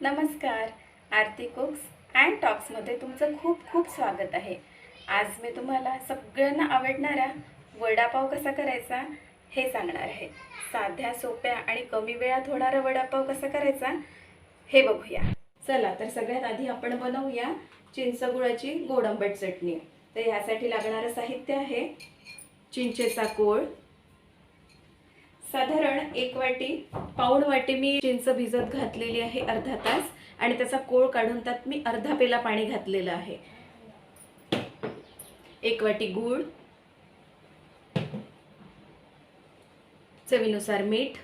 नमस्कार. आरती cooks and टॉक्समध्ये तुमचं खूप खूप स्वागत आहे. आज मी तुम्हाला सगळ्यांना आवडणारा वडापाव कसा करायचा हे सांगणार आहे. साध्या सोप्या आणि कमी वेळात होणारा वडापाव कसा करायचा हे बघूया. चला तर सगळ्यात आधी आपण बनवूया चिंचगुळाची गोड आंबट चटणी. तर ह्यासाठी लागणारं साहित्य आहे चिंचेचा कोळ साधारण एक वाटी पाऊण वाटी मी चिंच भिजत घातलेली आहे अर्धा तास आणि त्याचा कोळ काढून त्यात मी अर्धा पेला पाणी घातलेलं आहे. एक वाटी गूळ चवीनुसार मीठ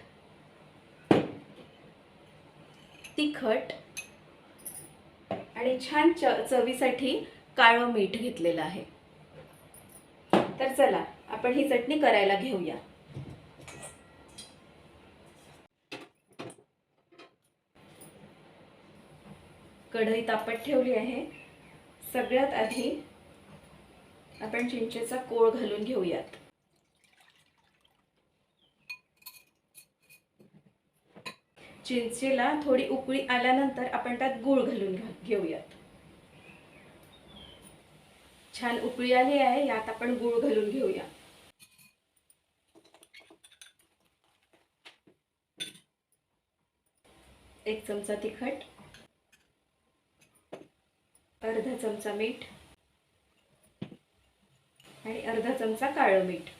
तिखट आणि छान च चवीसाठी काळं मीठ घेतलेलं आहे. तर चला आपण ही चटणी करायला घेऊया. कढई तापत ठेवली आहे. सगळ्यात आधी आपण चिंचेचा कोळ घालून घेऊयात. चिंचेला थोडी उकळी आल्यानंतर आपण त्यात गूळ घालून घेऊयात. छान उकळी आली आहे यात आपण गूळ घालून घेऊया. एक चमचा तिखट अर्धा चमचा मीठ आणि अर्धा चमचा काळं मीठ.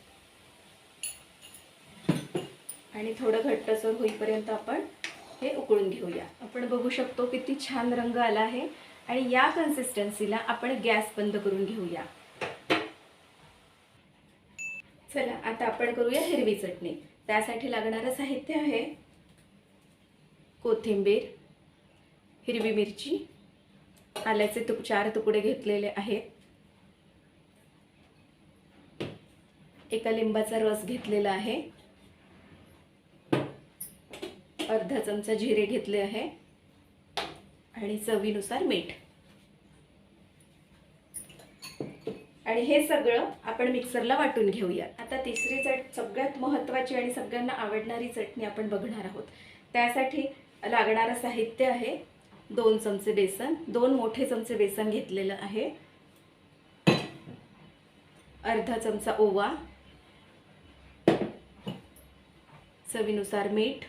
आणि थोडं घट्टसर होईपर्यंत आपण हे उकळून घेऊया. आपण बघू शकतो किती छान रंग आला आहे आणि या कन्सिस्टन्सीला आपण गॅस बंद करून घेऊया. चला आता आपण करूया हिरवी चटणी. त्यासाठी लागणारं साहित्य आहे कोथिंबीर हिरवी मिरची आल्याचे तुक चार तुकडे घेतलेले आहेत. एका लिंबाचा रस घेतलेला आहे. अर्धा चमचा जिरे घेतले आहे. आणि चवीनुसार मीठ. आणि हे सगळं आपण मिक्सरला वाटून घेऊया. आता तिसरी चट सगळ्यात महत्त्वाची आणि सगळ्यांना आवडणारी चटणी आपण बघणार आहोत. त्यासाठी लागणारं साहित्य आहे दोन चमचे बेसन दोन मोठे चमचे बेसन घेतलेलं आहे. अर्धा चमचा ओवा चवीनुसार मीठ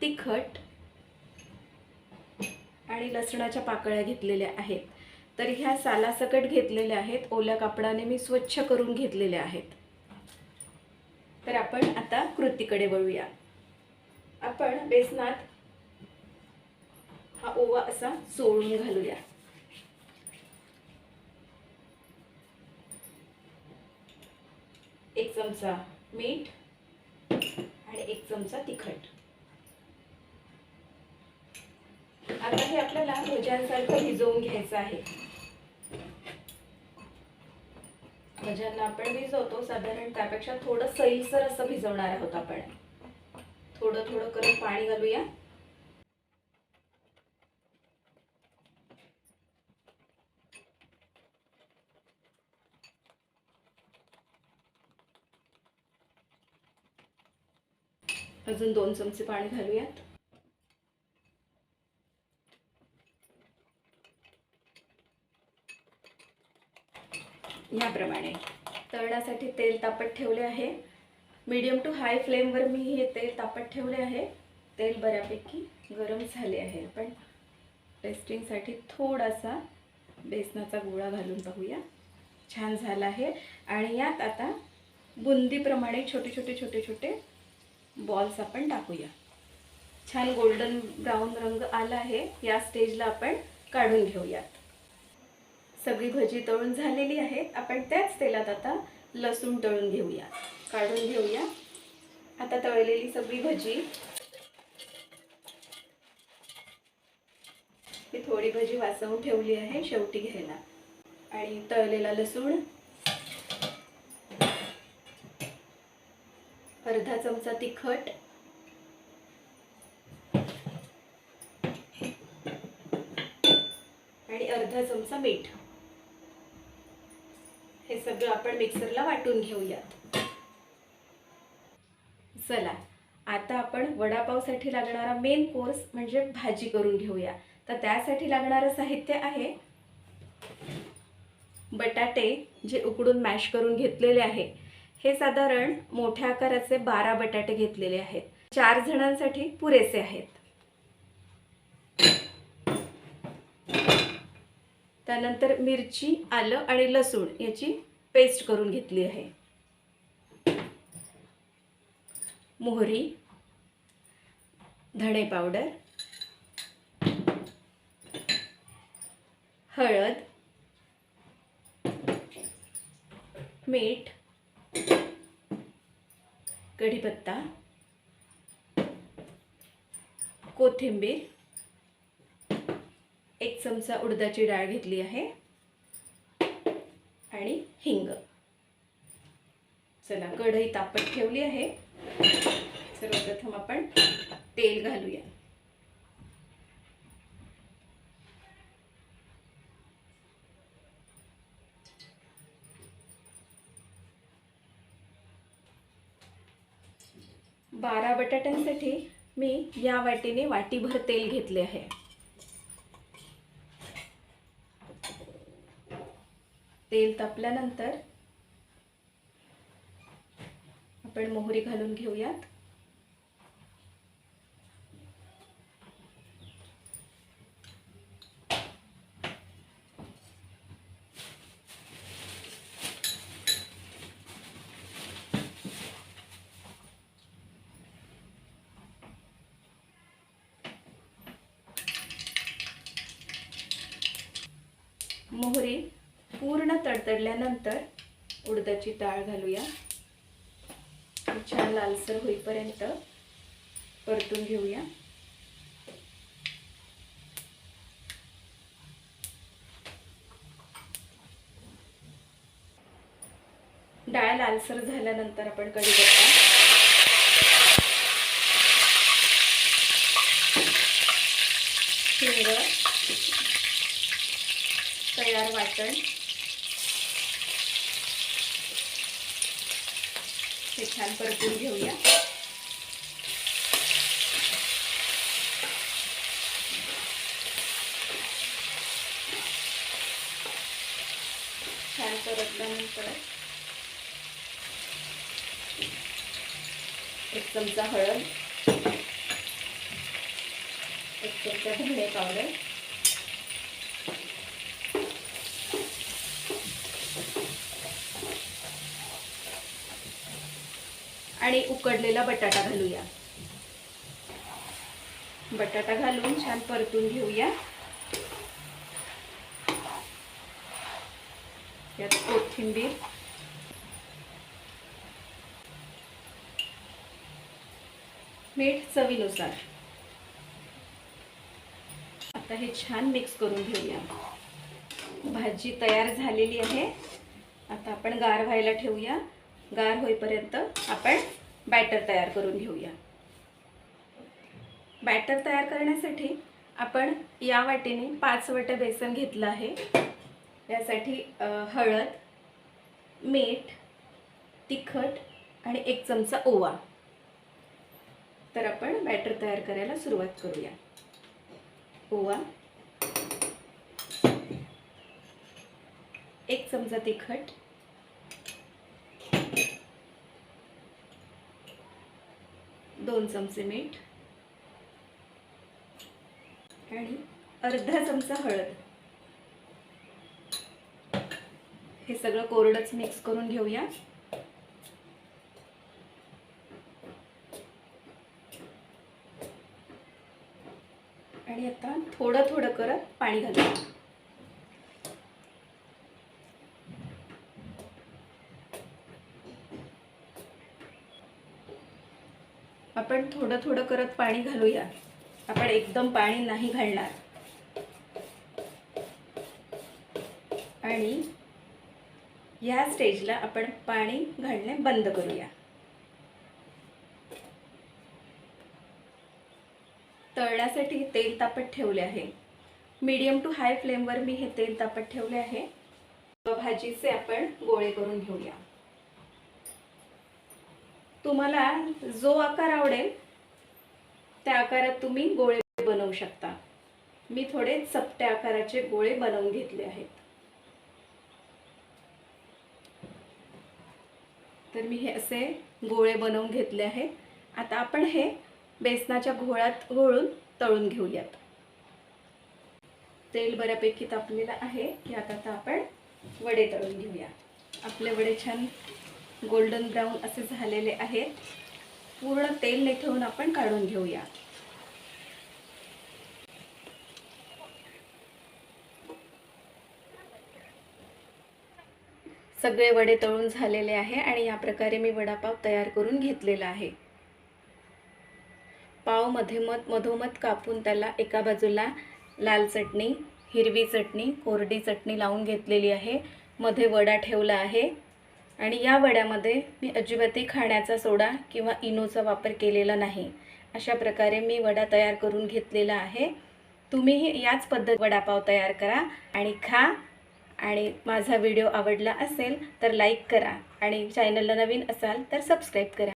तिखट आणि लसणाच्या पाकळ्या घेतलेल्या आहेत. तर ह्या सालासकट घेतलेल्या आहेत. ओल्या कापडाने मी स्वच्छ करून घेतलेल्या आहेत. तर आपण आता कृतीकडे वळूया. आपण बेसनात हा ओवा असा चोळून घालूया. एक चमचा मीठ आणि एक चमचा तिखट. आता हे आपल्याला भज्यांसारखं भिजवून घ्यायचं आहे. भज्यांना आपण भिजवतो साधारण त्यापेक्षा थोडं सैलसर असं भिजवणार आहोत आपण. थोडं थोडं करून पाणी घालूया. अजून दोन चमचे पाणी घालूयात. याप्रमाणे तळण्यासाठी तेल तापत ठेवले आहे. मीडियम टू हाय फ्लेमवर मी हे तेल तापत ठेवले आहे. तेल बऱ्यापैकी गरम झाले आहे. आपण टेस्टिंगसाठी थोडासा बेसनाचा गोळा घालून पाहूया छान झाला आहे. आणि यात आता बुंदीप्रमाणे छोटे छोटे छोटे छोटे बॉल्स आपण टाकूया. छान गोल्डन ब्राऊन रंग आला आहे. या स्टेजला आपण काढून घेऊयात. सगळी भजी तळून झालेली आहेत. आपण त्याच तेलात आता लसूण तळून घेऊयात. काढून घेऊया. आता तळलेली सगळी भजी. ही थोडी भजी वाचवून ठेवली आहे शेवटी घ्यायला. आणि तळलेला लसूण. अर्धा चमचा तिखट. आणि अर्धा चमचा मीठ. हे सगळं आपण मिक्सरला वाटून घेऊयात. चला आता आपण वडापावसाठी लागणारा मेन कोर्स म्हणजे भाजी करून घेऊया. तर त्यासाठी लागणारं साहित्य आहे बटाटे जे उकडून मॅश करून घेतलेले आहे. हे साधारण मोठ्या आकाराचे बारा बटाटे घेतलेले आहेत. चार जणांसाठी पुरेसे आहेत. त्यानंतर मिरची आलं आणि लसूण याची पेस्ट करून घेतली आहे. मोहरी धणे पावडर हळद मीठ कढीपत्ता कोथिंबीर एक चमचा उडदाची डाळ घेतली आहे आणि हिंग. चला कढई तापत ठेवली आहे. सर्वप्रथम आपण तेल घालूया. बारा बटाट्यांसाठी मी या वाटीने वाटीभर तेल घेतले आहे. तेल तापल्यानंतर आपण मोहरी घालून घेऊयात. मोहरी पूर्ण तडतडल्यानंतर उडदाची डाळ घालूया. छान लालसर होईपर्यंत परतून घेऊया. डाळ लालसर झाल्यानंतर आपण कढीपत्ता. हिंग तयार वाटण. छान परतून घेऊया. छान परतल्यानंतर एक चमचा हळद एक चमचा धणे पावडर. आणि उकडलेला बटाटा घालूया. बटाटा घालून छान परतून घेऊया. यात कोथिंबीर. मीठ चवीनुसार. आता हे छान मिक्स करून घेऊया. भाजी तयार झालेली आहे. आता आपण गार व्हायला ठेवूया. गार होईपर्यंत आपण बॅटर तयार करून घेऊया. बॅटर तयार करण्यासाठी आपण या वाटीने पाच वाटे बेसन घेतलं आहे. यासाठी हळद मीठ तिखट आणि एक चमचा ओवा. तर आपण बॅटर तयार करायला सुरुवात करूया. ओवा. एक चमचा तिखट. दोन चमचे मीठ. आणि अर्धा चमचा हळद. हे सगळं कोरडंच मिक्स करून घेऊया. आणि आता थोडं थोडं करत पाणी घालूया. आपण थोडं थोडं करत पाणी घालूया. आपण एकदम पाणी नाही घालणार. आणि या स्टेजला आपण पाणी घालणे बंद करूया. तळण्यासाठी तेल तापत ठेवले आहे. मीडियम टू हाय फ्लेमवर मी हे तेल तापत ठेवले आहे. भाजीचे आपण गोळे करून घेऊया. तुम्हाला जो आकार आवडेल त्या आकारात तुम्ही गोळे बनवू शकता. मी थोडे चपट्या आकाराचे गोळे बनवून घेतले आहेत. तर मी हे असे गोळे बनवून घेतले आहेत. आता आपण हे बेसनाच्या घोळात घोळून तळून घेऊयात. तेल बऱ्यापैकी तापलेलं आहे की आता आता आपण वडे तळून घेऊया. आपले वडे छान गोल्डन ब्राऊन असे झालेले आहेत. पूर्ण तेल निथळून आपण काढून घेऊया. सगळे वडे तळून झालेले आहे आणि या प्रकारे मी वडापाव तयार करून घेतलेला आहे. पाव मध मधोमध कापून त्याला एका बाजूला लाल चटणी हिरवी चटणी कोरडी चटणी लावून घेतलेली आहे. मध्ये वडा ठेवला आहे. आणि या वड्यामध्ये मी अजिबातही खाण्याचा सोडा किंवा इनोचा वापर केलेला नाही. अशा प्रकारे मी वडा तयार करून घेतलेला आहे. तुम्हीही याच पद्धत वडापाव तयार करा आणि खा. आणि माझा व्हिडिओ आवडला असेल तर लाईक करा. आणि चॅनलला नवीन असाल तर सबस्क्राईब करा.